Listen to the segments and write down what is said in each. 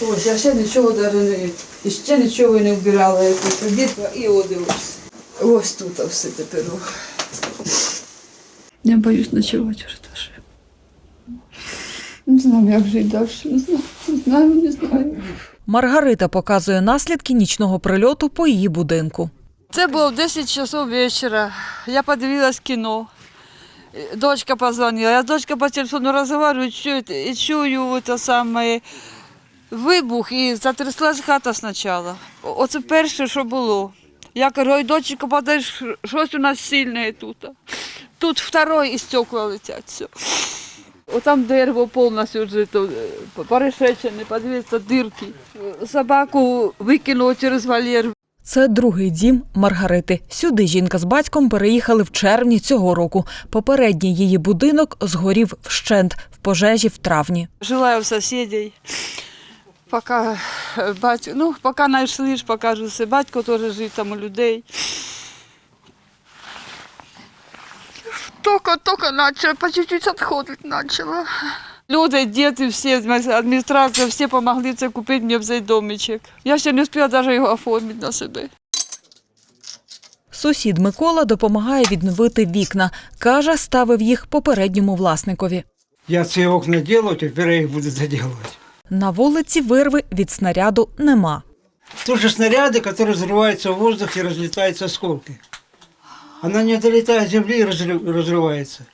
Ось, я ще нічого даже не, і ще нічого не вбирала, як дітка і одивився. Ось тут все тепер. Я боюсь ночувати вже теж. Не знаю, як жити далі, не знаю, не знаю, не знаю. Маргарита показує наслідки нічного прильоту по її будинку. Це було 10 часов вечора. Я подивилась кіно. Дочка позвонила. Я дочка по телефону розмовляю, чую, і чую це саме вибух, і затряслась хата спочатку. Оце перше, що було. Я кажу, ой, дочка, подай, щось у нас сильне тут. Тут второй і стекла летять. Все. Отам дерево повністю вже то, е, перешечене, подивіться, дирки. Собаку викинуло через вольєр. Це другий дім Маргарити. Сюди жінка з батьком переїхали в червні цього року. Попередній її будинок згорів вщент в пожежі в травні. Жила я у соседей. Пока е, батько, ну, поки знайшли ж, поки все. Батько теж жив там у людей. Только, только начала, по чуть-чуть відходити почала. Люди, діти, всі, адміністрація, всі допомогли це купити мені цей домичок. Я ще не встигла навіть його оформити на себе. Сусід Микола допомагає відновити вікна. Каже, ставив їх попередньому власникові. Я ці окна делаю, тепер я їх буду заделывать. На вулиці вирви від снаряду нема. Тут же снаряды, которые взрываются в воздух и разлетаются осколки. Она не долетает земли и разрыв- разрывается.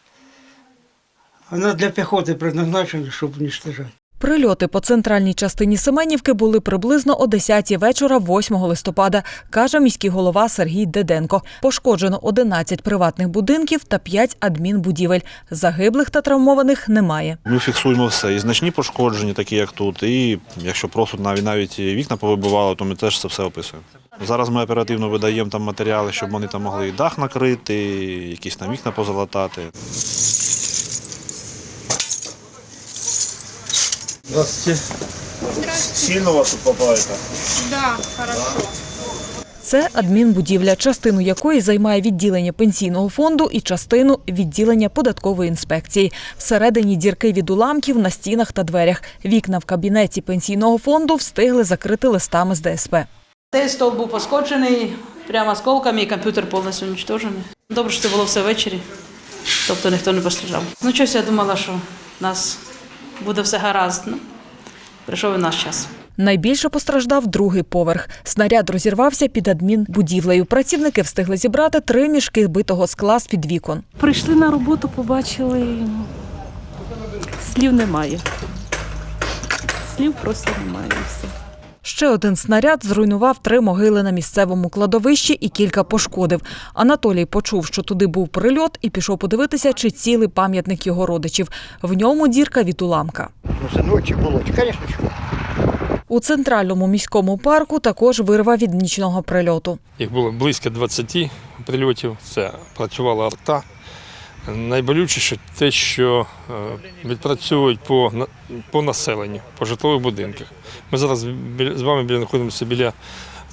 Она для пехоты предназначена, чтобы уничтожать. Прильоти по центральній частині Семенівки були приблизно о 10 вечора 8 листопада, каже міський голова Сергій Деденко. Пошкоджено 11 приватних будинків та 5 адмінбудівель. Загиблих та травмованих немає. Ми фіксуємо все. І значні пошкодження, такі як тут, і якщо просто навіть навіть вікна повибивало, то ми теж це все описуємо. Зараз ми оперативно видаємо там матеріали, щоб вони там могли і дах накрити, якісь там вікна позалатати. Здравствуйте. Сильно вас тут попадаєте? Це адмінбудівля, частину якої займає відділення пенсійного фонду і частину відділення податкової інспекції. Всередині дірки від уламків на стінах та дверях. Вікна в кабінеті пенсійного фонду встигли закрити листами з ДСП. Цей стол був пошкоджений прямо осколками і комп'ютер повністю уничтожений. Добре, що це було все ввечері, тобто ніхто не постраждав. Ну, щось я думала, що нас буде все гаразд. Ну, прийшов і наш час. Найбільше постраждав другий поверх. Снаряд розірвався під адмінбудівлею. Працівники встигли зібрати три мішки битого скла з під вікон. Прийшли на роботу, побачили. Слів немає. Слів просто немає. і все. Ще один снаряд зруйнував три могили на місцевому кладовищі і кілька пошкодив. Анатолій почув, що туди був прильот, і пішов подивитися, чи цілий пам'ятник його родичів. В ньому дірка від уламка. Ну, це ночі було, звісно. У центральному міському парку також вирва від нічного прильоту. Їх було близько 20 прильотів. Це працювала арта. Найболючіше те, що е, відпрацьовують по, по населенню, по житлових будинках. Ми зараз з вами знаходимося біля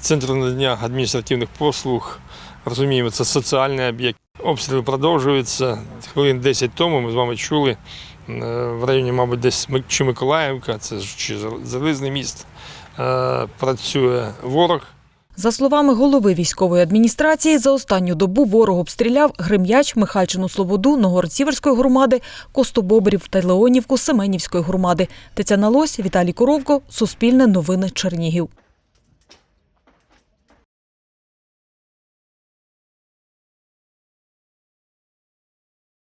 центру надання адміністративних послуг. Розуміємо, це соціальний об'єкт. Обстріли продовжуються. Хвилин 10 тому ми з вами чули е, в районі, мабуть, десь чи Миколаївка, це чи Залізний міст. е, Працює ворог. За словами голови військової адміністрації, за останню добу ворог обстріляв Грим'яч, Михальчину Слободу, Ногорцівської громади, Костобобрів та Леонівку Семенівської громади. Тетяна Лось, Віталій Коровко, Суспільне новини Чернігів.